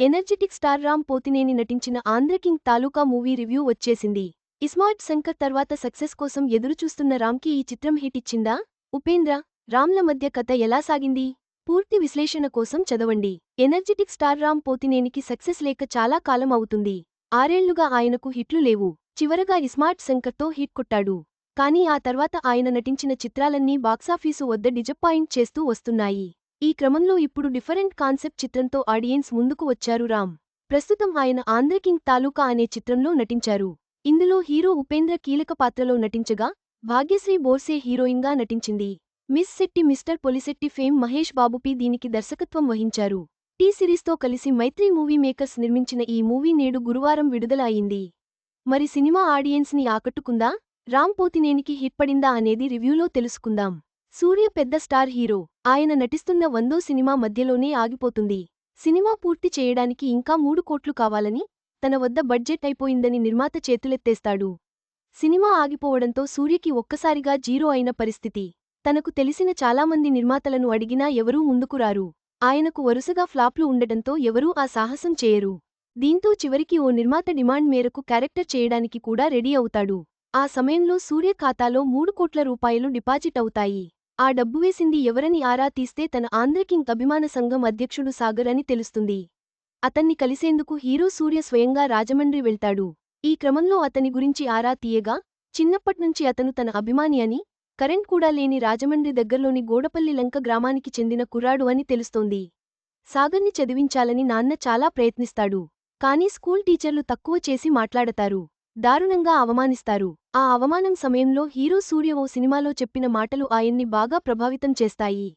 Energetic star Ram Pothineni నటించిన ఆంధ్రకింగ్ తాలూకా movie review వచ్చేసింది. ఇస్మార్ట్ శంకర్ తర్వాత సక్సెస్ కోసం ఎదురుచూస్తున్న రామ్కి ఈ చిత్రం హిట్ ఇచ్చిందా? ఉపేంద్ర రామ్ల మధ్య కథ ఎలా సాగింది? పూర్తి విశ్లేషణ కోసం చదవండి. ఎనర్జెటిక్ స్టార్ రామ్ పోతినేనికి సక్సెస్ లేక చాలా కాలం అవుతుంది. ఆరేళ్ళుగా ఆయనకు హిట్లు లేవు. చివరగా ఇస్మార్ట్ శంకర్తో హిట్ కొట్టాడు. కానీ ఆ తర్వాత ఆయన నటించిన చిత్రాలన్నీ బాక్సాఫీసు వద్ద డిజపాయింట్ చేస్తూ వస్తున్నాయి. ఈ క్రమంలో ఇప్పుడు డిఫరెంట్ కాన్సెప్ట్ చిత్రంతో ఆడియన్స్ ముందుకు వచ్చారు రామ్. ప్రస్తుతం ఆయన ఆంధ్రకింగ్ తాలూకా అనే చిత్రంలో నటించారు. ఇందులో హీరో ఉపేంద్ర కీలక పాత్రలో నటించగా భాగ్యశ్రీ బోర్సే హీరోయిన్గా నటించింది. Miss Shetty mister Polishetty fame Mahesh బాబుపి దీనికి దర్శకత్వం వహించారు. టీ సిరీస్తో కలిసి మైత్రి మూవీ మేకర్స్ నిర్మించిన ఈ మూవీ నేడు గురువారం విడుదల అయింది మరి సినిమా ఆడియన్స్ని ఆకట్టుకుందా? రామ్ పోతినేనికి హిట్ పడిందా అనేది రివ్యూలో తెలుసుకుందాం. సూర్య పెద్ద స్టార్ హీరో. ఆయన నటిస్తున్న వందో సినిమా మధ్యలోనే ఆగిపోతుంది. సినిమా పూర్తి చేయడానికి ఇంకా మూడు కోట్లు కావాలని తన వద్ద బడ్జెట్ అయిపోయిందని నిర్మాత చేతులెత్తేస్తాడు. సినిమా ఆగిపోవడంతో సూర్యకి ఒక్కసారిగా జీరో అయిన పరిస్థితి. తనకు తెలిసిన చాలామంది నిర్మాతలను అడిగినా ఎవరూ ముందుకురారు ఆయనకు వరుసగా ఫ్లాప్లు ఉండటంతో ఎవరూ ఆ సాహసం చేయరు. దీంతో చివరికి ఓ నిర్మాత డిమాండ్ మేరకు క్యారెక్టర్ చేయడానికి కూడా రెడీ అవుతాడు. ఆ సమయంలో సూర్య ఖాతాలో మూడు కోట్ల రూపాయలు డిపాజిట్ అవుతాయి. ఆ డబ్బు వేసింది ఎవరని ఆరా తీస్తే తన ఆంధ్రకింగ్ అభిమాన సంఘం అధ్యక్షుడు సాగర్ అని తెలుస్తుంది. అతన్ని కలిసేందుకు హీరో సూర్య స్వయంగా రాజమండ్రి వెళ్తాడు. ఈ క్రమంలో అతని గురించి ఆరా తీయగా చిన్నప్పట్నుంచి అతను తన అభిమాని అని కరెంట్ కూడా లేని రాజమండ్రి దగ్గర్లోని గోడపల్లి లంక గ్రామానికి చెందిన కుర్రాడు అని తెలుస్తోంది. సాగర్ని చదివించాలని నాన్న చాలా ప్రయత్నిస్తాడు. కానీ స్కూల్ టీచర్లు తక్కువ చేసి మాట్లాడతారు. దారుణంగా అవమానిస్తారు. ఆ అవమానం సమయంలో హీరో సూర్య ఓ సినిమాలో చెప్పిన మాటలు ఆయన్ని బాగా ప్రభావితం చేస్తాయి.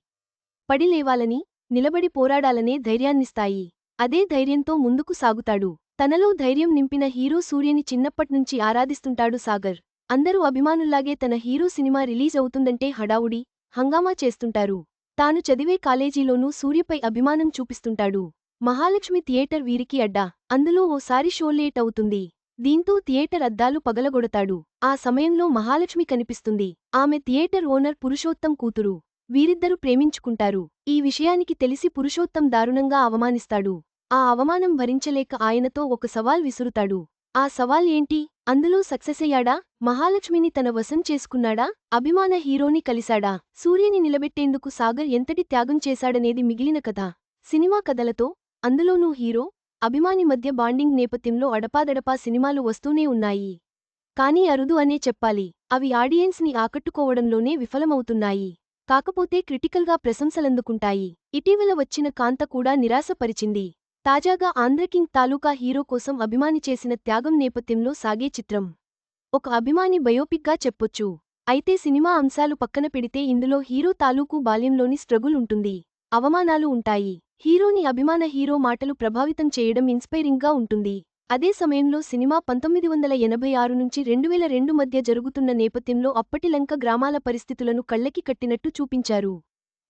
పడి లేవాలని నిలబడి పోరాడాలనే ధైర్యాన్నిస్తాయి. అదే ధైర్యంతో ముందుకు సాగుతాడు. తనలో ధైర్యం నింపిన హీరో సూర్యని చిన్నప్పట్నుంచి ఆరాధిస్తుంటాడు సాగర్. అందరూ అభిమానుల్లాగే తన హీరో సినిమా రిలీజ్ అవుతుందంటే హడావుడి హంగామా చేస్తుంటారు. తాను చదివే కాలేజీలోనూ సూర్యపై అభిమానం చూపిస్తుంటాడు. మహాలక్ష్మి థియేటర్ వీరికి అడ్డా. అందులో ఓసారి షో లేట్ అవుతుంది. దీంతో థియేటర్ అద్దాలు పగలగొడతాడు. ఆ సమయంలో మహాలక్ష్మి కనిపిస్తుంది. ఆమె థియేటర్ ఓనర్ పురుషోత్తం కూతురు. వీరిద్దరూ ప్రేమించుకుంటారు. ఈ విషయానికి తెలిసి పురుషోత్తం దారుణంగా అవమానిస్తాడు. ఆ అవమానం భరించలేక ఆయనతో ఒక సవాల్ విసురుతాడు. ఆ సవాల్ ఏంటి? అందులో సక్సెసయ్యాడా మహాలక్ష్మిని తన వశం చేసుకున్నాడా? అభిమాన హీరోని కలిశాడా? సూర్యని నిలబెట్టేందుకు సాగర్ ఎంతటి త్యాగం చేశాడనేది మిగిలిన కథ. సినిమా కథలతో అందులోనూ హీరో అభిమాని మధ్య బాండింగ్ నేపథ్యంలో అడపాదడపా సినిమాలు వస్తూనే ఉన్నాయి. కానీ అరుదు అనే చెప్పాలి. అవి ఆడియన్స్ని ఆకట్టుకోవడంలోనే విఫలమవుతున్నాయి. కాకపోతే క్రిటికల్గా ప్రశంసలందుకుంటాయి. ఇటీవల వచ్చిన కాంత కూడా నిరాశపరిచింది. తాజాగా ఆంధ్రకింగ్ తాలూకా హీరో కోసం అభిమాని చేసిన త్యాగం నేపథ్యంలో సాగే చిత్రం. ఒక అభిమాని బయోపిక్గా చెప్పొచ్చు. అయితే సినిమా అంశాలు పక్కన పెడితే ఇందులో హీరో తాలూకు బాల్యంలోని స్ట్రగుల్ ఉంటుంది. అవమానాలు ఉంటాయి. హీరోని అభిమాన హీరో మాటలు ప్రభావితం చేయడం ఇన్స్పైరింగ్గా ఉంటుంది. అదే సమయంలో సినిమా పంతొమ్మిది వందల ఎనభై ఆరు నుంచి రెండువేల రెండు మధ్య జరుగుతున్న నేపథ్యంలో అప్పటి లంక గ్రామాల పరిస్థితులను కళ్ళకి కట్టినట్టు చూపించారు.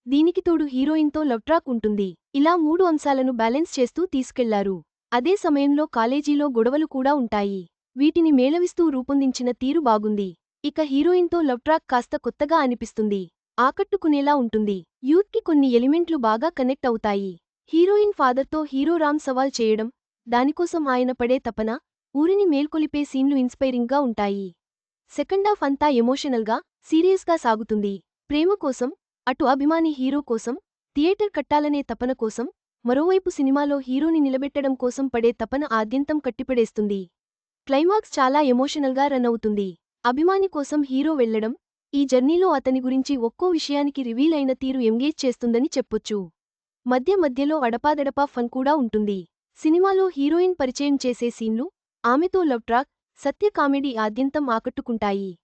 దీనికి తోడు హీరోయిన్తో లవ్ ట్రాక్ ఉంటుంది. ఇలా మూడు అంశాలను బ్యాలెన్స్ చేస్తూ తీసుకెళ్ళారు. అదే సమయంలో కాలేజీలో గొడవలు కూడా ఉంటాయి. వీటిని మేళవిస్తూ రూపొందించిన తీరు బాగుంది. ఇక హీరోయిన్తో లవ్ ట్రాక్ కాస్త కొత్తగా అనిపిస్తుంది. ఆకట్టుకునేలా ఉంటుంది. యూత్కి కొన్ని ఎలిమెంట్లు బాగా కనెక్ట్ అవుతాయి. హీరోయిన్ ఫాదర్తో హీరో రామ్ సవాల్ చేయడం దానికోసం ఆయన పడే తపన ఊరిని మేల్కొలిపే సీన్లు ఇన్స్పైరింగ్గా ఉంటాయి. సెకండాఫ్ అంతా ఎమోషనల్గా సీరియస్గా సాగుతుంది. ప్రేమ కోసం అటు అభిమాని హీరో కోసం థియేటర్ కట్టాలనే తపన కోసం మరోవైపు సినిమాలో హీరోని నిలబెట్టడం కోసం పడే తపన ఆద్యంతం కట్టిపడేస్తుంది. క్లైమాక్స్ చాలా ఎమోషనల్గా రన్ అవుతుంది. అభిమాని కోసం హీరో వెళ్ళడం ఈ జర్నీలో అతని గురించి ఒక్కో విషయానికి రివీల్ అయిన తీరు ఎంగేజ్ చేస్తుందని చెప్పొచ్చు. మధ్య మధ్యలో అడపాదడపా ఫన్ కూడా ఉంటుంది. సినిమాలో హీరోయిన్ పరిచయం చేసే సీన్లు ఆమెతో లవ్ ట్రాక్ సత్య కామెడీ ఆద్యంతం ఆకట్టుకుంటాయి.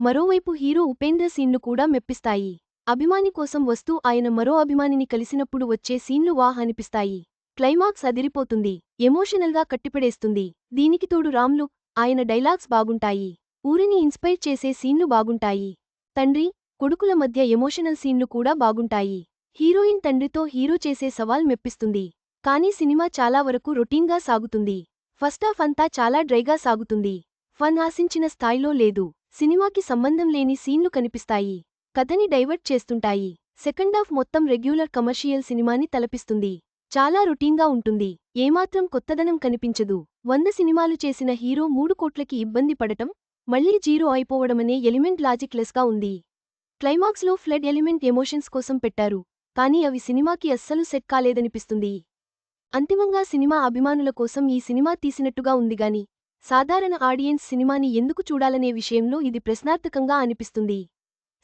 మరోవైపు హీరో ఉపేంద్ర సీన్లు కూడా మెప్పిస్తాయి. అభిమాని కోసం వస్తూ ఆయన మరో అభిమానిని కలిసినప్పుడు వచ్చే సీన్లు వాహ్ అనిపిస్తాయి. క్లైమాక్స్ అదిరిపోతుంది. ఎమోషనల్గా కట్టిపడేస్తుంది. దీనికి తోడు రామ్లు ఆయన డైలాగ్స్ బాగుంటాయి. ఊరిని ఇన్స్పైర్ చేసే సీన్లు బాగుంటాయి. తండ్రి కొడుకుల మధ్య ఎమోషనల్ సీన్లు కూడా బాగుంటాయి. హీరోయిన్ తండ్రితో హీరో చేసే సవాల్ మెప్పిస్తుంది. కానీ సినిమా చాలా వరకు రొటీన్గా సాగుతుంది. ఫస్టాఫ్ అంతా చాలా డ్రైగా సాగుతుంది. ఫన్ ఆశించిన స్థాయిలో లేదు. సినిమాకి సంబంధం లేని సీన్లు కనిపిస్తాయి. కథని డైవర్ట్ చేస్తుంటాయి. సెకండాఫ్ మొత్తం రెగ్యులర్ కమర్షియల్ సినిమాని తలపిస్తుంది. చాలా రొటీన్గా ఉంటుంది. ఏమాత్రం కొత్తదనం కనిపించదు. వంద సినిమాలు చేసిన హీరో మూడు కోట్లకి ఇబ్బంది పడటం మళ్ళీ జీరో అయిపోవడమనే ఎలిమెంట్ లాజిక్ లెస్గా ఉంది. క్లైమాక్స్లో ఫ్లడ్ ఎలిమెంట్ ఎమోషన్స్ కోసం పెట్టారు కానీ అవి సినిమాకి అస్సలు సెట్ కాలేదనిపిస్తుంది. అంతిమంగా సినిమా అభిమానుల కోసం ఈ సినిమా తీసినట్టుగా ఉందిగాని సాధారణ ఆడియన్స్ సినిమాని ఎందుకు చూడాలనే విషయంలో ఇది ప్రశ్నార్థకంగా అనిపిస్తుంది.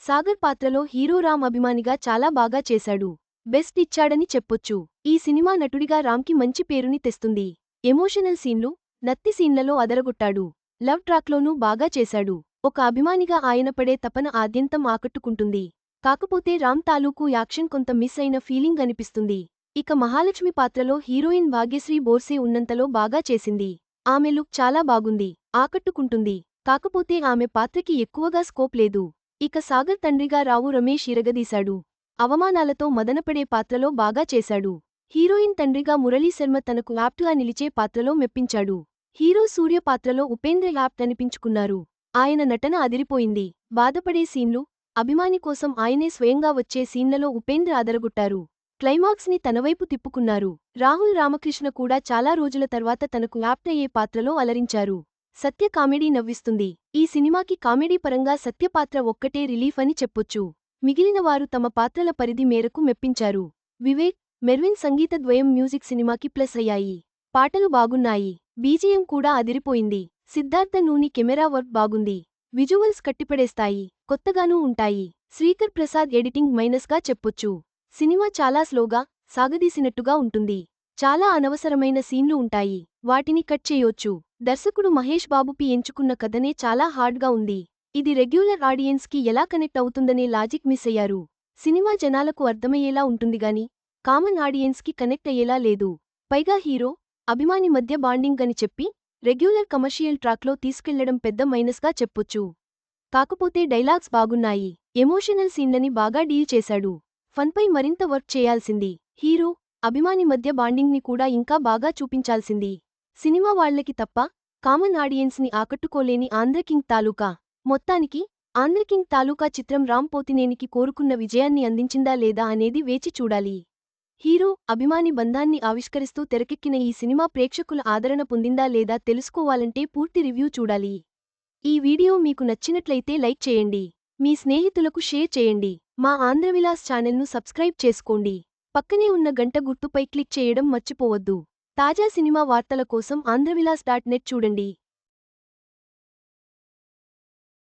సాగర్ పాత్రలో హీరో రామ్ అభిమానిగా చాలా బాగా చేశాడు. బెస్ట్ ఇచ్చాడని చెప్పొచ్చు. ఈ సినిమా నటుడిగా రామ్కి మంచి పేరుని తెస్తుంది. ఎమోషనల్ సీన్లు నత్తి సీన్లలో అదరగొట్టాడు. లవ్ ట్రాక్లోనూ బాగా చేశాడు. ఒక అభిమానిగా ఆయన పడే తపన ఆద్యంతం ఆకట్టుకుంటుంది. కాకపోతే రామ్ తాలూకు యాక్షన్ కొంత మిస్ అయిన ఫీలింగ్ అనిపిస్తుంది. ఇక మహాలక్ష్మి పాత్రలో హీరోయిన్ భాగ్యశ్రీ బోర్సే ఉన్నంతలో బాగా చేసింది. ఆమె లుక్ చాలా బాగుంది ఆకట్టుకుంటుంది. కాకపోతే ఆమె పాత్రకి ఎక్కువగా స్కోప్ లేదు. ఇక సాగర్ తండ్రిగా రావు రమేష్ ఇరగదీశాడు. అవమానాలతో మదనపడే పాత్రలో బాగా చేశాడు. హీరోయిన్ తండ్రిగా మురళీ శర్మ తనకు యాప్ట్గా నిలిచే పాత్రలో మెప్పించాడు. హీరో సూర్య పాత్రలో ఉపేంద్ర యాప్ట్ అనిపించుకున్నారు ఆయన నటన అదిరిపోయింది. బాధపడే సీన్లు అభిమాని కోసం ఆయనే స్వయంగా వచ్చే సీన్లలో ఉపేంద్ర అదరగొట్టారు క్లైమాక్స్ని తనవైపు తిప్పుకున్నారు. రాహుల్ రామకృష్ణ కూడా చాలా రోజుల తర్వాత తనకు యాప్ట్ అయ్యే పాత్రలో అలరించారు. సత్య కామెడీ నవ్విస్తుంది. ఈ సినిమాకి కామెడీ పరంగా సత్య పాత్ర ఒక్కటే రిలీఫ్ అని చెప్పొచ్చు. మిగిలిన వారు తమ పాత్రల పరిధి మేరకు మెప్పించారు. వివేక్ మెర్విన్ సంగీత ద్వయం మ్యూజిక్ సినిమాకి ప్లస్ అయ్యాయి. పాటలు బాగున్నాయి. బీజియం కూడా అదిరిపోయింది. సిద్ధార్థ నూని కెమెరా వర్క్ బాగుంది. విజువల్స్ కట్టిపడేస్తాయి. కొత్తగానూ ఉంటాయి. శ్రీకర్ ప్రసాద్ ఎడిటింగ్ మైనస్గా చెప్పొచ్చు. సినిమా చాలా స్లోగా సాగదీసినట్టుగా ఉంటుంది. చాలా అనవసరమైన సీన్లు ఉంటాయి. వాటిని కట్ చేయొచ్చు. దర్శకుడు మహేష్ బాబుపి ఎంచుకున్న కథనే చాలా హార్డ్గా ఉంది. ఇది రెగ్యులర్ ఆడియన్స్కి ఎలా కనెక్ట్ అవుతుందనే లాజిక్ మిస్ అయ్యారు. సినిమా జనాలకు అర్థమయ్యేలా ఉంటుందిగాని కామన్ ఆడియన్స్కి కనెక్ట్ అయ్యేలా లేదు. పైగా హీరో అభిమాని మధ్య బాండింగ్ అని చెప్పి రెగ్యులర్ కమర్షియల్ ట్రాక్లో తీసుకెళ్ళడం పెద్ద మైనస్గా చెప్పొచ్చు. కాకపోతే డైలాగ్స్ బాగున్నాయి. ఎమోషనల్ సీన్లని బాగా డీల్ చేశాడు. ఫన్పై మరింత వర్క్ చేయాల్సింది. హీరో అభిమాని మధ్య బాండింగ్ని కూడా ఇంకా బాగా చూపించాల్సింది. సినిమా వాళ్ళకి తప్ప కామన్ ఆడియన్స్ని ఆకట్టుకోలేని ఆంధ్రకింగ్ తాలూకా. మొత్తానికి ఆంధ్రకింగ్ తాలూకా చిత్రం రామ్ పోతినేనికి కోరుకున్న విజయాన్ని అందించిందా లేదా అనేది వేచి చూడాలి. హీరో అభిమాని బంధాన్ని ఆవిష్కరిస్తూ తెరకెక్కిన ఈ సినిమా ప్రేక్షకుల ఆదరణ పొందిందా లేదా తెలుసుకోవాలంటే పూర్తి రివ్యూ చూడాలి. ఈ వీడియో మీకు నచ్చినట్లయితే లైక్ చేయండి. మీ స్నేహితులకు షేర్ చేయండి. మా ఆంధ్రవిలాస్ ఛానల్ను సబ్స్క్రైబ్ చేసుకోండి. పక్కనే ఉన్న గంట గుర్తుపై క్లిక్ చేయడం మర్చిపోవద్దు. తాజా సినిమా వార్తల కోసం ఆంధ్రవిలాస్ డాట్ నెట్ చూడండి.